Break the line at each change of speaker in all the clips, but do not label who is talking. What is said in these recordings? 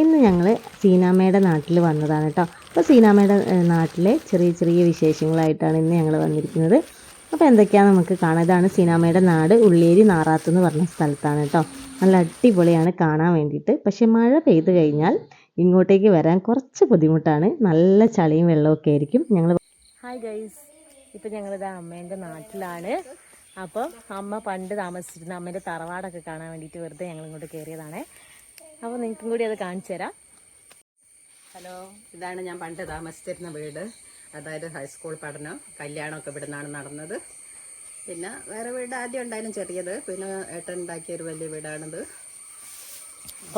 ഇന്ന് ഞങ്ങൾ സീനാമ്മയുടെ നാട്ടിൽ വന്നതാണ് കേട്ടോ അപ്പോൾ സീനാമ്മയുടെ നാട്ടിലെ ചെറിയ ചെറിയ വിശേഷങ്ങളായിട്ടാണ് ഇന്ന് ഞങ്ങൾ വന്നിരിക്കുന്നത്. അപ്പോൾ എന്തൊക്കെയാണ് നമുക്ക് കാണാം. ഇതാണ് സീനാമ്മയുടെ നാട്. ഉള്ളേരി നാറാത്ത് എന്ന് പറഞ്ഞ സ്ഥലത്താണ് കേട്ടോ നല്ല അടിപൊളിയാണ് കാണാൻ വേണ്ടിയിട്ട്. പക്ഷേ മഴ പെയ്ത് കഴിഞ്ഞാൽ ഇങ്ങോട്ടേക്ക് വരാൻ കുറച്ച് ബുദ്ധിമുട്ടാണ്. നല്ല ചളിയും വെള്ളമൊക്കെ ആയിരിക്കും. ഞങ്ങൾ ഹായ് ഗൈസ് ഇപ്പം ഞങ്ങളിതാ അമ്മേന്റെ നാട്ടിലാണ്. അപ്പം അമ്മ പണ്ട് താമസിച്ചിരുന്ന അമ്മേന്റെ തറവാടൊക്കെ കാണാൻ വേണ്ടിയിട്ട് വെറുതെ ഞങ്ങൾ ഇങ്ങോട്ട് കയറിയതാണ് അപ്പോൾ നിങ്ങൾക്കും കൂടി അത് കാണിച്ചു തരാം.
ഹലോ ഇതാണ് ഞാൻ പണ്ട് താമസിച്ചിരുന്ന വീട്. അതായത് ഹൈസ്കൂൾ പഠനം കല്യാണമൊക്കെ ഇവിടെ നിന്നാണ് നടന്നത്. പിന്നെ വേറെ വീട് ആദ്യം ഉണ്ടായിരുന്നു ചെറിയത്. പിന്നെ ഏട്ടൻ ഉണ്ടാക്കിയ ഒരു വലിയ വീടാണിത്.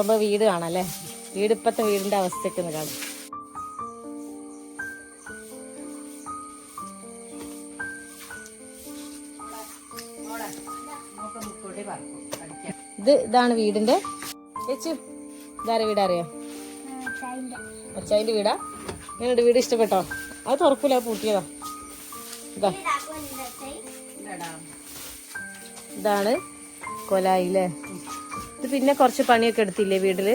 അപ്പോൾ വീട് കാണല്ലേ? വീട് ഇപ്പോഴത്തെ വീടിന്റെ അവസ്ഥയൊക്കെ ഒന്ന് കാണാം. ഇത് ഇതാണ് വീടിന്റെ. ചേച്ചു ഇതാരെ വീട് അറിയോ? അച്ചായിന്റെ വീടാ? നിങ്ങളുടെ വീട് ഇഷ്ടപ്പെട്ടോ? അത് തുറക്കൂല പൂട്ടിയതാ. ഇതാ. ഇതാണ് കൊലായില്ലേ? ഇത് പിന്നെ കുറച്ച് പണിയൊക്കെ എടുത്തില്ലേ
വീട്ടിൽ?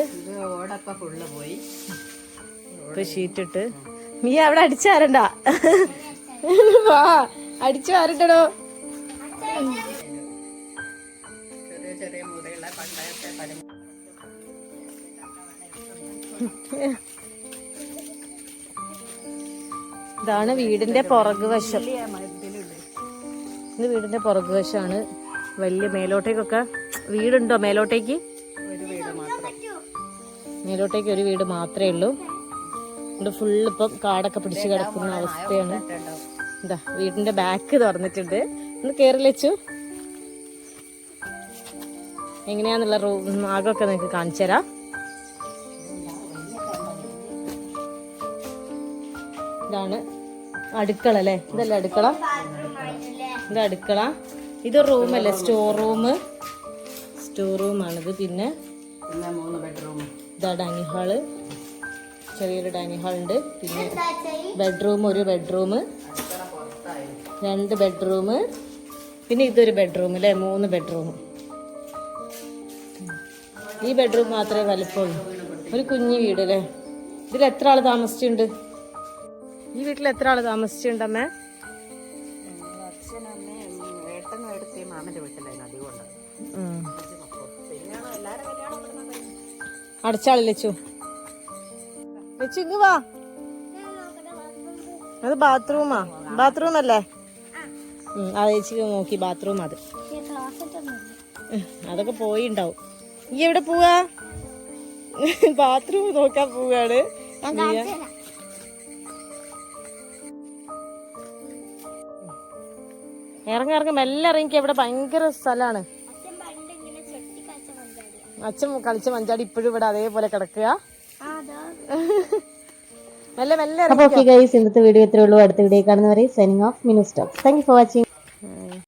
പോയി.
ഇപ്പൊ ഷീറ്റ് ഇട്ട് നീ അവിടെ അടിച്ചാരണ്ട? വാ അടിച്ചു ആരണ്ടോ
ചെറിയ ചെറിയ മുറിയുള്ള പണ്ടത്തെ
ഇതാണ് വീടിന്റെ പുറകു വശം. ഇത് വീടിന്റെ പുറകു വശമാണ് വലിയ മേലോട്ടേക്കൊക്കെ വീടുണ്ടോ മേലോട്ടേക്ക്? മേലോട്ടേക്ക് ഒരു വീട് മാത്രമേ ഉള്ളൂ. ഇവിടെ ഫുള്ള് ഇപ്പം കാടൊക്കെ പിടിച്ച് കിടക്കുന്ന അവസ്ഥയാണ്. എന്താ വീടിന്റെ ബാക്ക് തുറന്നിട്ടുണ്ട്. ഒന്ന് കയറി വെച്ചു. എങ്ങനെയാന്നുള്ള റൂം ആകമൊക്കെ നിങ്ങൾക്ക് കാണിച്ചു തരാം ഇതാണ് അടുക്കള അല്ലേ? ഇതല്ലേ അടുക്കള? ഇത് അടുക്കള. ഇത് റൂമല്ലേ സ്റ്റോർ റൂം സ്റ്റോർ റൂമാണിത് പിന്നെ
പിന്നെ മൂന്ന് ബെഡ്റൂം
ഇതാ ഡൈനിങ് ഹാൾ ചെറിയൊരു ഡൈനിങ് ഹാൾ ഉണ്ട്. പിന്നെ ബെഡ്റൂം ഒരു ബെഡ്റൂം രണ്ട് ബെഡ്റൂം പിന്നെ ഇതൊരു ബെഡ്റൂം അല്ലേ? മൂന്ന് ബെഡ്റൂം ഈ ബെഡ്റൂം മാത്രമേ വലിപ്പമുള്ളൂ ഒരു കുഞ്ഞു വീട് അല്ലേ? ഇതിൽ എത്ര ആൾ താമസിച്ചിട്ടുണ്ട്? ഈ വീട്ടിൽ എത്ര
ആൾ താമസിച്ചിട്ടുണ്ടമ്മേ
അടച്ചാളി വാ. അത് ബാത്റൂമാ. ബാത്റൂം അല്ലേ ആ ചേച്ചി നോക്കി ബാത്റൂം അത്. അതൊക്കെ അതൊക്കെ പോയിണ്ടാവും. ഈ എവിടെ പോവാ? ബാത്റൂം നോക്കാൻ പോവാണ്. ഇറങ്ങി ഇറങ്ങി മെല്ലെ ഇറങ്ങി ഇവിടെ ഭയങ്കര സ്ഥലമാണ് അച്ഛൻ കളിച്ച മഞ്ചാടി ഇപ്പോഴും ഇവിടെ അതേപോലെ കിടക്കുക. മെല്ലെ മെല്ലെ അപ്പോൾ ഓക്കെ ഗൈസ് ഇന്നത്തെ വീഡിയോ ഇത്രേ ഉള്ളൂ. അടുത്ത വീഡിയോ കാണുന്നവരെ signing off minister thank you for watching